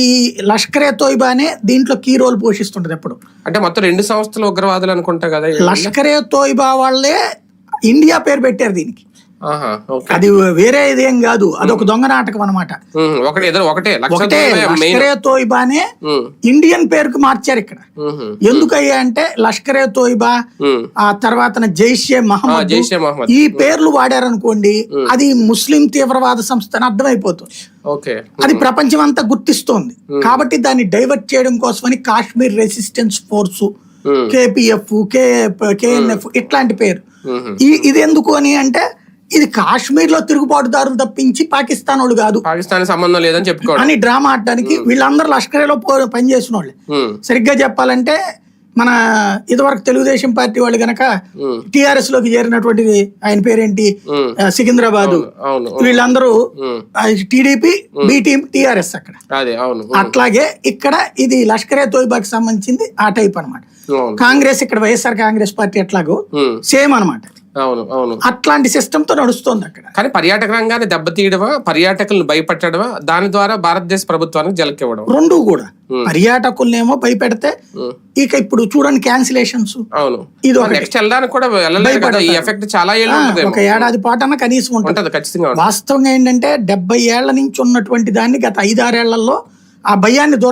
ఈ లష్కరే తోయిబానే దీంట్లో key role పోషిస్తుంటది ఎప్పుడు. అంటే మొత్తం రెండు సంస్థలు ఉగ్రవాదులు అనుకుంటా కదా లష్కరే తోయిబా వాళ్ళే ఇండియా పేరు పెట్టారు దీనికి. అది వేరే ఇదేం కాదు. అదొక దొంగ నాటకం అనమాట ఒకటే లష్కరే తోయిబానే ఇండియన్ పేరుకు మార్చారు ఇక్కడ. ఎందుకయ్యా అంటే లష్కరే తోయిబా ఆ తర్వాత జైషే మహమ్మద్. ఈ పేర్లు వాడారనుకోండి అది ముస్లిం తీవ్రవాద సంస్థ అని అర్థమైపోతుంది అది ప్రపంచం అంతా గుర్తిస్తోంది. కాబట్టి దాన్ని డైవర్ట్ చేయడం కోసమని Kashmir resistance force KPF K KNF ఇట్లాంటి పేరు. ఇది ఎందుకు అని అంటే ఇది కాశ్మీర్లో తిరుగుబాటుదారులు తప్పించి పాకిస్తాన్ వాళ్ళు కాదు. పాకిస్తాన్ సంబంధం లేదని చెప్పుకోవడం అని డ్రామా ఆడడానికి వీళ్ళందరూ లష్కరేలో పనిచేసిన వాళ్ళే సరిగ్గా చెప్పాలంటే మన ఇదివరకు తెలుగుదేశం పార్టీ వాళ్ళు గనక టిఆర్ఎస్లోకి చేరినటువంటిది ఆయన పేరేంటి? సికింద్రాబాదు. వీళ్ళందరూ టీడీపీ బి టిఆర్ఎస్ అక్కడ. అట్లాగే ఇక్కడ ఇది లష్కరే తోయిబాకి సంబంధించింది ఆ టైప్ అన్నమాట. అవును. కాంగ్రెస్ ఇక్కడ వైఎస్ఆర్ కాంగ్రెస్ పార్టీ ఎట్లాగో సేమ్ అన్నమాట. అవును అవును. అట్లాంటి సిస్టమ్తో నడుస్తోంది అక్కడ. కానీ పర్యాటక రంగాన్ని దెబ్బతీయడమా పర్యాటకులను భయపెట్టడమా దాని ద్వారా భారతదేశ ప్రభుత్వానికి జలకివ్వడం రెండు కూడా. పర్యాటకులనేమో భయపెడితే ఇక ఇప్పుడు చూడండి క్యాన్సిలేషన్స్ అవును. ఇది నెక్స్ట్ వెళ్ళడానికి కూడా వెళ్ళలేదు కదా ఈ ఎఫెక్ట్ చాలా ఏళ్ళు ఒక ఏడాది పాటు అన్న కనీసం ఉంటుంది. ఖచ్చితంగా. వాస్తవంగా ఏంటంటే డెబ్బై ఏళ్ళ నుంచి ఉన్నటువంటి దాన్ని గత ఐదారేళ్ళలో ఆ భయాన్ని దూరం